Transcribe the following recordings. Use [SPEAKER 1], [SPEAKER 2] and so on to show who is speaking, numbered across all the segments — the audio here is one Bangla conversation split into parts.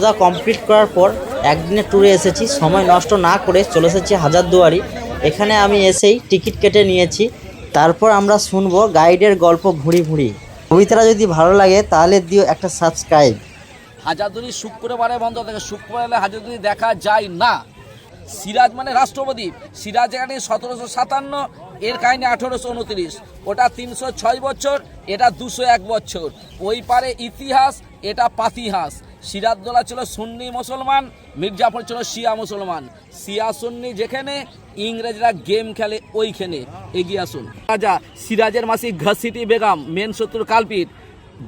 [SPEAKER 1] খাওয়া কমপ্লিট করার পর একদিনের ট্যুরে এসেছি। সময় নষ্ট না করে চলে এসেছি হাজারদুয়ারি। এখানে আমি এসেই টিকিট কেটে নিয়েছি। তারপর আমরা শুনব গাইডের গল্প ভুঁড়ি ভুঁড়ি কবিতাটা যদি ভালো লাগে তাহলে দিও একটা সাবস্ক্রাইব
[SPEAKER 2] হাজারদুয়ারি শুক্রবারে বন্ধ থাকে শুক্রবারে হাজারদুয়ারি দেখা যায় না। সিরাজ মানে রাষ্ট্রপতি। সিরাজ এখানে সতেরোশো সাতান্ন, এর কাহিনী আঠেরোশো উনত্রিশ। ওটা তিনশো ছয় বছর, এটা দুশো এক বছর। ওই পারে ইতিহাস, এটা পাতিহাস। সিরাজদোলা ছিল সুন্নি মুসলমান মির্জাফর ছিল শিয়া মুসলমান। শিয়া সুন্নি যেখানে ইংরেজরা গেম খেলে ওইখানে। এগিয়ে আসুন। রাজা সিরাজের মাসি ঘসিটি বেগম মেন শত্রুর কালপিট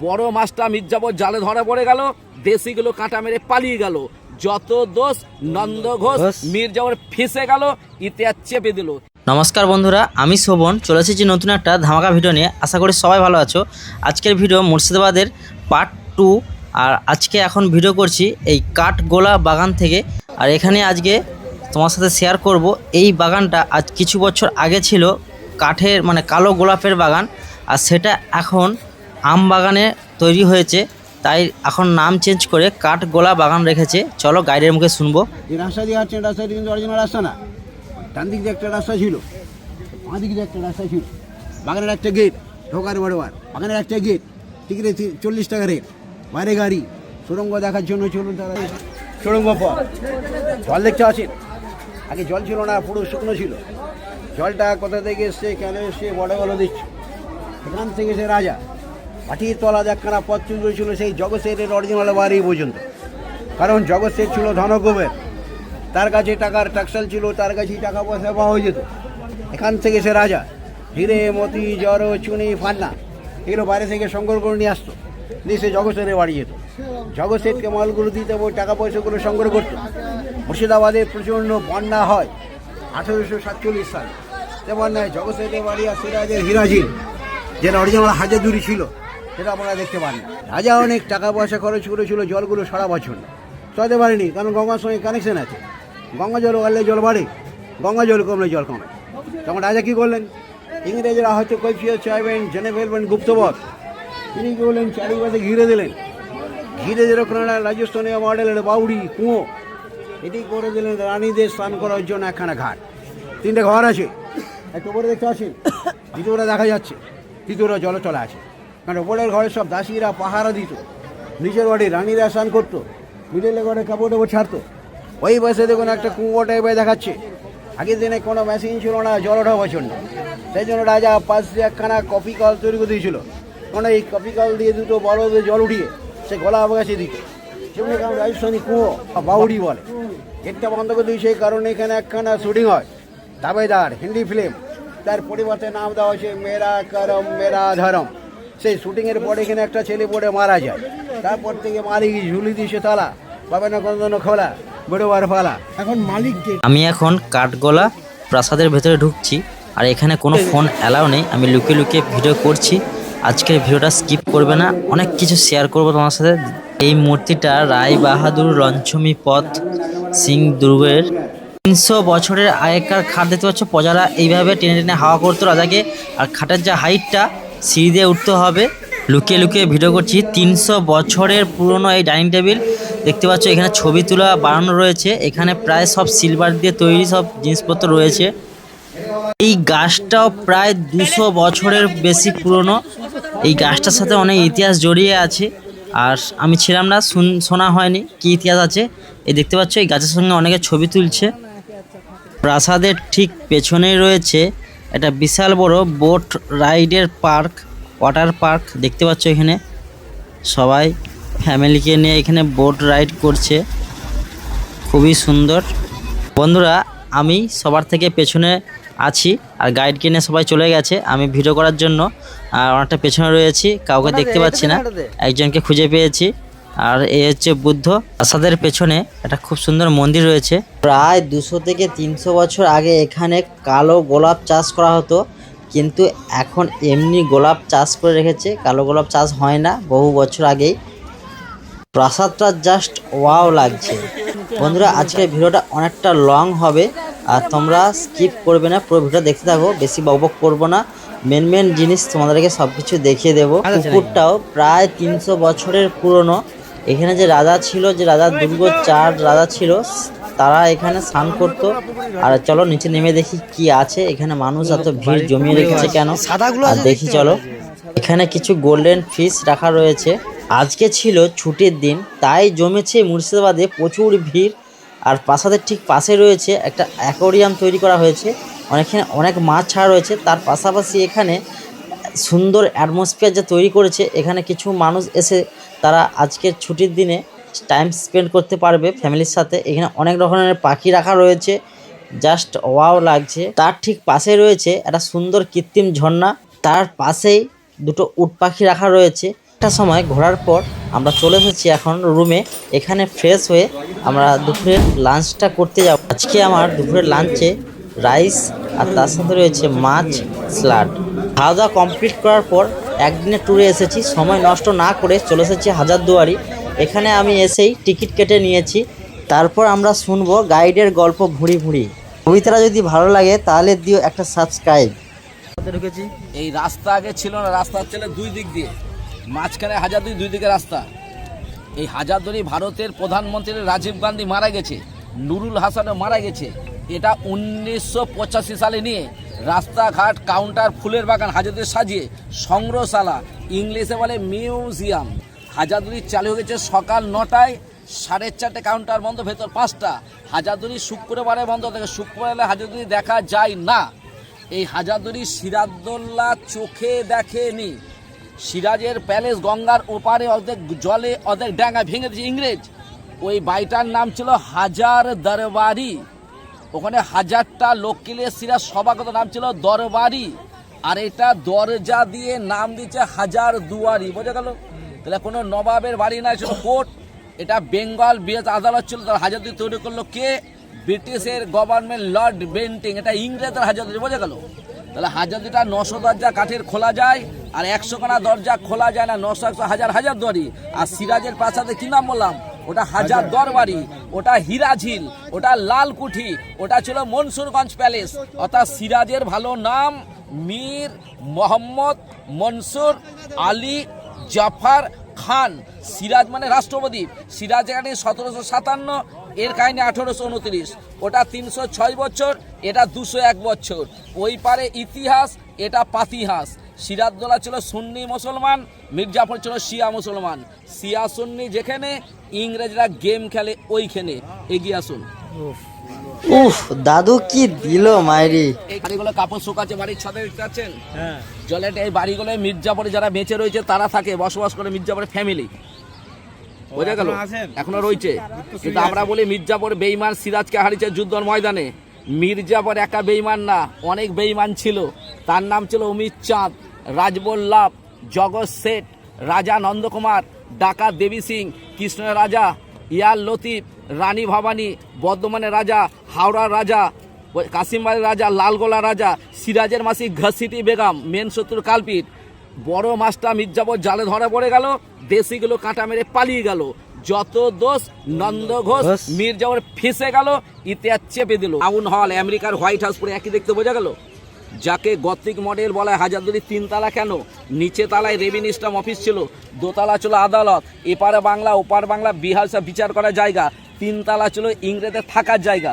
[SPEAKER 2] বড় মাছটা মির্জাফর জালে ধরে পড়ে গেল দেশিগুলো কাঁটা মেরে পালিয়ে গেল। যত দোষ নন্দ ঘোষ মির্জাফর ফেসে গেল ইতিহাস চেপে দিল।
[SPEAKER 1] নমস্কার বন্ধুরা আমি শোভন চলে এসেছি নতুন একটা ধামাকা ভিডিও নিয়ে। আশা করি সবাই ভালো আছো। আজকের ভিডিও মুর্শিদাবাদের পার্ট টু আর আজকে এখন ভিডিও করছি এই কাঠগোলা বাগান থেকে। আর এখানে আজকে তোমার সাথে শেয়ার করব, এই বাগানটা আজ কিছু বছর আগে ছিল কাঠের মানে কালো গোলাপের বাগান, আর সেটা এখন আম বাগানে তৈরি হয়েছে। তাই এখন নাম চেঞ্জ করে কাঠগোলা বাগান রেখেছে। চলো গাইডের মুখে শুনব।
[SPEAKER 3] যে রাস্তা দিয়ে যাচ্ছেন রাস্তাটি কিন্তু অরিজিনাল রাস্তা না। ডান দিক দিয়ে একটা রাস্তা ছিল, বাঁ দিক দিয়ে একটা রাস্তা ছিল। বাগানের একটা গেট ঢোকার বড়বার বাগানের একটা গেট টিকিটে চল্লিশ টাকা রেট বাইরে গাড়ি। সুরঙ্গ দেখার জন্য চলুন তারা সুরঙ্গ পথ। জল দেখতে আছেন আগে জল ছিল না, পুরো শুকনো ছিল। জলটা কোথা থেকে এসছে, কেন এসছে, বড় গলো দিচ্ছে সেখান থেকে সে রাজা মাটির তলা দেখখানা পথ চুল ছিল সেই জগৎসের অরিজিনাল বাড়ি পর্যন্ত। কারণ জগৎ শেঠ ছিল ধনকুবের তার কাছে টাকার টাকসাল ছিল, তার কাছেই টাকা পয়সা পাওয়া যেত। এখান থেকে সে রাজা হিরে, মতি, জড়, চুনি, ফান্না এগুলো বাইরে থেকে সংগ্রহ করে নিয়ে আসতো। নিয়ে সে জগৎ বাড়ি যেত। জগৎ শেঠকে মালগুলো দিতে ওই টাকা পয়সাগুলো সংগ্রহ করতো মুর্শিদাবাদে প্রচণ্ড বন্যা হয়, আঠেরোশো সাতচল্লিশ সাল। সে বন্যায় জগৎ শেঠের বাড়ি আর সিরাজের হিরাজির যেটা অরিজিনাল হাজারদুরি ছিল, সেটা আপনারা দেখতে পান রাজা অনেক টাকা পয়সা খরচ করেছিল, জলগুলো সারা বছর। চলতে পারেনি, কারণ গঙ্গার সঙ্গে কানেকশন আছে। গঙ্গা জল বাড়লে জল বাড়ে, গঙ্গা জল কমলে জল কমে। তখন রাজা কী করলেন? ইংরেজরা হয়তো কৈফিয়ত চাইবেন জেনে ফেলবেন গুপ্তপথ তিনি কী করলেন চারিপাশে ঘিরে দিলেন। ঘিরে যেরকম একটা রাজস্থানীয় মডেলের বাউড়ি, কুঁয়ো এটি করে দিলেন রানীদের স্নান করার জন্য একখানা ঘাট। তিনটে ঘর আছে। একটা উপরে দেখতে আছেন দ্বিতীয়টা দেখা যাচ্ছে। তৃতীয়টা জলে চলে আছে কারণ ওপরের ঘরে সব দাসীরা পাহারা দিত। নিচের বাড়ি রানীরা স্নান করতো। মিডলের ঘরে কাপড় টাপড় ছাড়তো। ওই বয়সে দেখুন একটা কুঁয়ো টাইপের দেখাচ্ছে। আগের দিনে কোনো মেশিন ছিল না, জল ওঠা প্রচণ্ড সেই জন্য রাজা পাশ দিয়ে একখানা কফি কল তৈরি করে দিয়েছিল। কারণ এই কফি কল দিয়ে দুটো বড় দিয়ে জল উঠিয়ে সে গলা আবগাছে দিত সেগুলো কারণ রাজস্থানী কুঁয়ো বা বাউড়ি বলে। গেটটা বন্ধ করে দিয়েছে এই কারণে এখানে একখানা শুটিং হয় দাবেদার হিন্দি ফিল্ম। তার পরিবর্তে নাম দেওয়া হয়েছে মেরা করম মেরা ধরম। সেই শুটিংয়ের পরে এখানে একটা ছেলে পড়ে মারা যায়। তারপর থেকে মালিক ঝুলি দিয়েছে তালা পাবে না কোনো খোলা বেরোবার ফালা এখন মালিক
[SPEAKER 1] আমি এখন কাঠগোলা প্রাসাদের ভেতরে ঢুকছি আর এখানে কোনো ফোন অ্যালাউ নেই। আমি লুকিয়ে লুকিয়ে ভিডিও করছি। আজকের ভিডিওটা স্কিপ করবে না। অনেক কিছু শেয়ার করব তোমার সাথে। এই মূর্তিটা রায় বাহাদুর লঞ্চমি পথ সিং দুর্গের। তিনশো বছরের আগেকার খাট দেখতে পাচ্ছ, প্রজারা এইভাবে টেনে টেনে হাওয়া করতো রাজাকে। আর খাটের যা হাইটটা সিঁড়ি দিয়ে উঠতে হবে। লুকিয়ে লুকিয়ে ভিডিও করছি। তিনশো বছরের পুরনো এই ডাইনিং টেবিল দেখতে পাচ্ছ এখানে ছবি তোলা বানানো রয়েছে। এখানে প্রায় সব সিলভার দিয়ে তৈরি সব জিনিসপত্র রয়েছে। এই গাছটাও প্রায় দুশো বছরের বেশি পুরনো। এই গাছটার সাথে অনেক ইতিহাস জড়িয়ে আছে। আর আমি ছিলাম না, শুন- শোনা হয়নি কি ইতিহাস আছে। এই দেখতে পাচ্ছ, এই গাছের সঙ্গে অনেকে ছবি তুলছে। প্রাসাদের ঠিক পেছনেই রয়েছে একটা বিশাল বড় বোট রাইডের পার্ক, ওয়াটার পার্ক দেখতে পাচ্ছ এখানে। সবাই ফ্যামিলিকে নিয়ে এখানে বোট রাইড করছে। খুবই সুন্দর। বন্ধুরা, আমি সবার থেকে পেছনে আছি, আর গাইডকে নিয়ে সবাই চলে গেছে। আমি ভিডিও করার জন্য আর অনেকটা পেছনে রয়েছি কাউকে দেখতে পাচ্ছি না। একজনকে খুঁজে পেয়েছি। আর এ হচ্ছে বুদ্ধ। প্রাসাদের পেছনে একটা খুব সুন্দর মন্দির রয়েছে। প্রায় দুশো থেকে তিনশো বছর আগে এখানে কালো গোলাপ চাষ করা হতো। কিন্তু এখন এমনি গোলাপ চাষ করে রেখেছে। কালো গোলাপ চাষ হয় না বহু বছর আগেই। প্রাসাদটা জাস্ট ওয়াও লাগছে। বন্ধুরা আজকের ভিডিওটা অনেকটা লং হবে। আর তোমরা স্কিপ করবে না পুরো ভিডিও দেখতে থাকো। বেশি বকবক করব না। মেন মেন জিনিস তোমাদেরকে সব কিছু দেখিয়ে দেবো। পুকুরটাও প্রায় তিনশো বছরের পুরনো। এখানে যে রাজা ছিল যে রাজা দুর্গ চার রাজা ছিল তারা এখানে স্নান করতো। আর চলো নিচে নেমে দেখি কি আছে। এখানে মানুষ এত ভিড় জমিয়ে রেখেছে কেন? আর দেখি চলো। এখানে কিছু গোল্ডেন ফিশ রাখা রয়েছে। আজকে ছিল ছুটির দিন তাই জমেছে মুর্শিদাবাদে প্রচুর ভিড়। আর প্রাসাদের ঠিক পাশে রয়েছে একটা অ্যাকোরিয়াম তৈরি করা হয়েছে। অনেকখানে, অনেক মাছ ছাড়া রয়েছে। তার পাশাপাশি এখানে সুন্দর অ্যাটমসফিয়ার যে তৈরি করেছে, এখানে কিছু মানুষ এসে তারা আজকের ছুটির দিনে টাইম স্পেন্ড করতে পারবে ফ্যামিলির সাথে। এখানে অনেক রকমের পাখি রাখা রয়েছে। জাস্ট ওয়াও লাগছে। তার ঠিক পাশে রয়েছে একটা সুন্দর কৃত্রিম ঝর্ণা। তার পাশেই দুটো উট পাখি রাখা রয়েছে। একটা সময় ঘোরার পর আমরা চলে এসেছি এখন রুমে এখানে ফ্রেশ হয়ে আমরা দুপুরের লাঞ্চটা করতে যাব। আজকে আমার দুপুরের লাঞ্চে রাইস আর তার সাথে রয়েছে মাছ স্লাড। খাওয়া দাওয়া কমপ্লিট করার পর একদিনে ট্যুরে এসেছি। সময় নষ্ট না করে চলে এসেছি হাজারদুয়ারি। এখানে আমি এসেই টিকিট কেটে নিয়েছি। তারপর আমরা শুনব গাইডের গল্প ভুঁড়ি ভুঁড়ি। কবিতাটা যদি ভালো লাগে তাহলে দিও একটা সাবস্ক্রাইব। ঢুকেছি।
[SPEAKER 2] এই রাস্তা আগে ছিল না, রাস্তা ছিল দুই দিক দিয়ে। মাঝখানে হাজারদুই দুই দিকে রাস্তা। এই হাজারদুয়ারি ভারতের প্রধানমন্ত্রী রাজীব গান্ধী মারা গেছে, নুরুল হাসানও মারা গেছে। এটা উনিশশো পঁচাশি সালে নিয়ে রাস্তাঘাট, কাউন্টার, ফুলের বাগান হাজারদের সাজিয়ে সংগ্রহশালা, ইংলিশে বলে মিউজিয়াম। হাজারদুয়ারি চালু হয়ে গেছে সকাল নটায়, সাড়ে চারটে কাউন্টার বন্ধ, ভেতর পাঁচটা। হাজারদুয়ারি শুক্রবারে বন্ধ থাকে শুক্রবারে হাজারদুয়ারি দেখা যায় না। এই হাজারদুয়ারি সিরাজদোল্লা চোখে দেখেনি। সিরাজের প্যালেস গঙ্গার ওপারে অর্ধেক জলে, অর্ধেক ডাঙ্গা ভেঙে দিয়েছে ইংরেজ। ওই বাড়িটার নাম ছিল হাজার দরবারি ওখানে হাজারটা লোক কিলে সিরাজ সভাগত নাম ছিল দরবারি। আর এটা দরজা দিয়ে নাম দিচ্ছে হাজার দুয়ারি। বোঝা গেল? তাহলে কোনো নবাবের বাড়ি না ছিল কোর্ট। এটা বেঙ্গল বিএস আদালত ছিল, তার হাজার দুই তৈরি করল কে? ব্রিটিশের গভর্নমেন্ট লর্ড বেন্টিং। এটা ইংরেজের হাজার দুই বোঝা গেল? তাহলে হাজার দুটা নশো দরজা কাঠের খোলা যায়, আর একশো খানা দরজা খোলা যায় না, নশো একশো হাজার হাজার দুয়ারি। আর সিরাজের প্রাসাদে কি নাম বললাম? ওটা হাজার দরবারি। ওটা হিরাঝিল ওটা লালকুঠি ওটা ছিল মনসুরগঞ্জ প্যালেস। অর্থাৎ সিরাজের ভালো নাম মীর মোহাম্মদ মনসুর আলী জাফার খান। সিরাজ মানে রাষ্ট্রপতি। সিরাজ এখানে সতেরোশো সাতান্ন, এর কাহিনী আঠেরোশো উনত্রিশ। ওটা তিনশো ছয় বছর, এটা দুশো এক বছর। ওই পারে ইতিহাস, এটা পাতিহাস। সিরাজদোলা ছিল সুন্নি মুসলমান মির্জাফর ছিল শিয়া মুসলমান। শিয়া সুন্নি যেখানে ইংরেজরা গেম খেলে ওইখানে। এগিয়ে আসুন।
[SPEAKER 1] উফ দাদু কি দিল মাইরি।
[SPEAKER 2] এই বাড়িগুলো কাপড় শুকাচ্ছে বাড়ির ছাদে দেখতে পাচ্ছেন? জলে এই বাড়িগুলো মির্জাপুরে যারা বেঁচে রয়েছে তারা থাকে বসবাস করে মির্জাপুরের ফ্যামিলি বোঝা গেল? এখনও রয়েছে। কিন্তু আমরা বলি মির্জাপুর বেইমান সিরাজকে হারিয়েছে যুদ্ধর ময়দানে। মির্জাপুর একা বেইমান না, অনেক বেইমান ছিল। তার নাম ছিল অমিত চাঁদ, রাজবল্লভ, জগৎ শেঠ, রাজা নন্দকুমার, ডাকা দেবী সিং কৃষ্ণ রাজা, ইয়ার লতিফ, রানী ভবানী, বর্ধমানের রাজা, হাওড়ার রাজা, কাশিমবাড়ির রাজা, লালগোলা রাজা, সিরাজের মাসি ঘসিটি বেগম, মেন শত্রুর কালপিট বড় মাছটা মির্জাপুর জালে ধরে পড়ে গেল দেশিগুলো কাঁটা মেরে পালিয়ে গেল। যত দোষ নন্দ ঘোষ
[SPEAKER 1] ঘোষ।
[SPEAKER 2] মির্জাপুর ফেসে গেল ইতিহাস চেপে দিল। টাউন হল আমেরিকার হোয়াইট হাউস পরে একই দেখতে বোঝা গেল। যাকে গত্রিক মডেল বলা হয় হাজারদুয়ারি তিনতলা কেন? নিচে তালায় রেভিনিউ স্টাম অফিস ছিল দোতলা ছিল আদালত এপারে বাংলা ওপার বাংলা বিহার সব বিচার করার জায়গা তিনতলা ছিল ইংরেজদের থাকার জায়গা।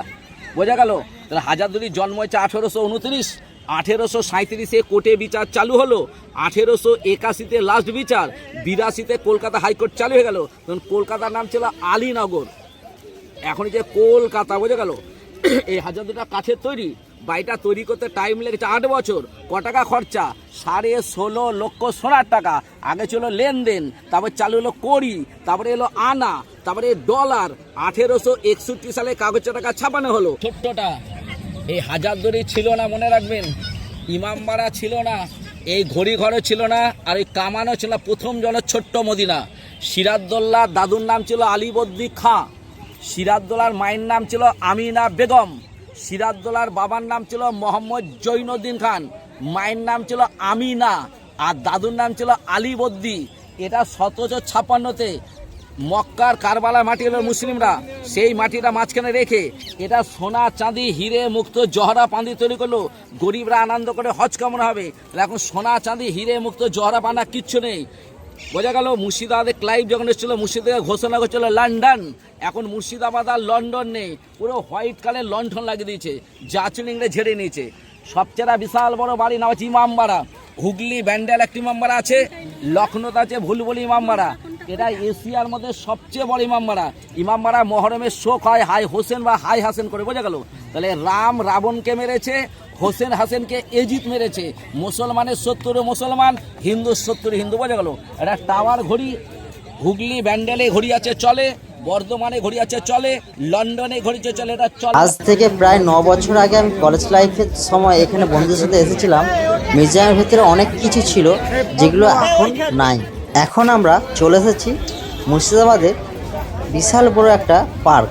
[SPEAKER 2] বোঝা গেল? তাহলে হাজারদুয়ারির জন্ম হয়েছে আঠেরোশো উনত্রিশ। আঠেরোশো সাঁত্রিশে কোর্টে বিচার চালু হলো। আঠেরোশো একাশিতে লাস্ট বিচার। বিরাশিতে কলকাতা হাইকোর্ট চালু হয়ে গেল। তখন কলকাতার নাম ছিল আলীনগর। এখন যে কলকাতা বোঝা গেল। এই হাজার দুটা কাঠের তৈরি। বাড়িটা তৈরি করতে টাইম লেগেছে আট বছর। ক টাকা খরচা? সাড়ে ষোলো লক্ষ সোনার টাকা। আগে ছিল লেনদেন, তারপর চালু হলো কড়ি, তারপরে এলো আনা, তারপরে ডলার। আঠেরোশো একষট্টি সালে কাগজ টাকা ছাপানো হলো। ছোট্টটা। এই হাজার দড়ি ছিল না, মনে রাখবেন। ইমামবাড়া ছিল না এই ঘড়ি ঘরও ছিল না, আর ওই কামানো ছিল না। প্রথম জনের ছোট্ট মদিনা। সিরাজদোল্লা দাদুর নাম ছিল আলিবদ্দি খাঁ। সিরাজদোলার মায়ের নাম ছিল আমিনা বেগম। সিরাজদোলার বাবার নাম ছিল মোহাম্মদ জৈনুদ্দিন খান। মায়ের নাম ছিল আমিনা, আর দাদুর নাম ছিল আলিবদ্দি। এটা সতেরোশো ছাপ্পান্নতে মক্কার কারবালা মাটি হলো মুসলিমরা। সেই মাটিটা মাঝখানে রেখে এটা সোনা, চাঁদি, হিরে, মুক্ত, জহরা পান্দি তৈরি করল। গরিবরা আনন্দ করে হজ কামনা হবে। এখন সোনা, চাঁদি, হিরে, মুক্ত, জহরা পানা কিচ্ছু নেই। বোঝা গেল মুর্শিদাবাদে ক্লাইভ যখন এসেছিল, মুর্শিদাবাদে ঘোষণা করছিল লন্ডন। এখন মুর্শিদাবাদ আর লন্ডন নেই। পুরো হোয়াইট কালার লন্ঠন লাগিয়ে দিয়েছে। জাচুলিংড়ে ঝেড়ে নিয়েছে। সবচেয়ে বিশাল বড় বাড়ি নাম হচ্ছে ইমামবাড়া। হুগলি, ব্যান্ডেল একটি ইমামবাড়া আছে। লখনৌতে আছে ভুলবুলি ইমামবাড়া। এটা এশিয়ার মধ্যে সবচেয়ে বড় ইমামবাড়া ইমামবাড়া মহরমের শোক হয় হাই হোসেন বা হাই হাসেন করে, বোঝা গেল? তাহলে রাম রাবণকে মেরেছে, হোসেন হাসেনকে এজিত মেরেছে। মুসলমানের সত্তরে মুসলমান, হিন্দুর সত্তরে হিন্দু, বোঝা গেল? এটা টাওয়ার ঘড়ি, হুগলি ব্যান্ডেলে ঘড়ি আছে, চলে, বর্ধমানে ঘড়ি আছে, চলে, লন্ডনে ঘড়ি আছে চলে, এটা চলে।
[SPEAKER 1] আজ থেকে প্রায় ন বছর আগে আমি কলেজ লাইফের সময় এখানে বন্ধুদের সাথে এসেছিলাম। মিউজিয়ামের ভিতরে অনেক কিছু ছিল, যেগুলো এখন নাই। এখন আমরা চলে এসেছি মুর্শিদাবাদের বিশাল বড় একটা পার্ক।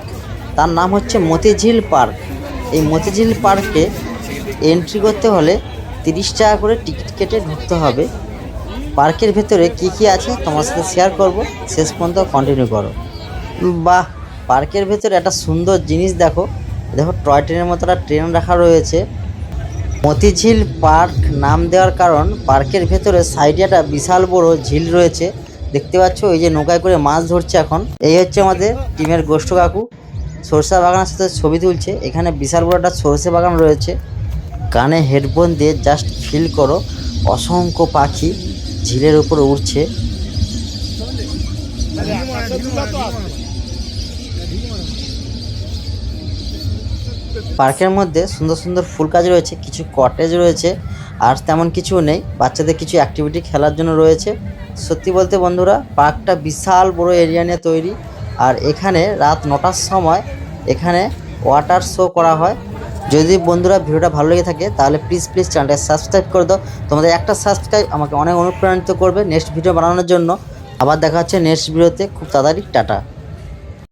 [SPEAKER 1] তার নাম হচ্ছে মতিঝিল পার্ক। এই মতিঝিল পার্কে এন্ট্রি করতে হলে তিরিশ টাকা করে টিকিট কেটে ঢুকতে হবে। পার্কের ভেতরে কি কি আছে তোমার সাথে শেয়ার করব, শেষ পর্যন্ত কন্টিনিউ করো। বাহ! পার্কের ভেতরে একটা সুন্দর জিনিস দেখো। দেখো, টয় ট্রেনের মতো একটা ট্রেন রাখা রয়েছে। মতিঝিল পার্ক নাম দেওয়ার কারণ পার্কের ভেতরে সাইডে একটা বিশাল বড় ঝিল রয়েছে। দেখতে পাচ্ছ, এই যে নৌকায় করে মাছ ধরছে এখন। এই হচ্ছে আমাদের টিমের গোষ্ঠ কাকু। সরষা বাগানের সাথে ছবি তুলছে। এখানে বিশাল বড় একটা সরষে বাগান রয়েছে। কানে হেডফোন দিয়ে জাস্ট ফিল করো, অসংখ্য পাখি ঝিলের উপর উড়ছে। পার্কের মধ্যে সুন্দর সুন্দর ফুল গাছ রয়েছে, কিছু কটেজ রয়েছে, আর তেমন কিছু নেই। বাচ্চাদের কিছু অ্যাক্টিভিটি খেলার জন্য রয়েছে। সত্যি বলতে বন্ধুরা, পার্কটা বিশাল বড় এরিয়া নিয়ে তৈরি। আর এখানে রাত নটার সময় এখানে ওয়াটার শো করা হয়। যদি বন্ধুরা ভিডিওটা ভালো লেগে থাকে, তাহলে প্লিজ প্লিজ চ্যানেলটা সাবস্ক্রাইব করে দাও। তোমাদের একটা সাবস্ক্রাইব আমাকে অনেক অনুপ্রাণিত করবে নেক্সট ভিডিও বানানোর জন্য। আবার দেখা হচ্ছে নেক্সট ভিডিওতে খুব তাড়াতাড়ি, টাটা।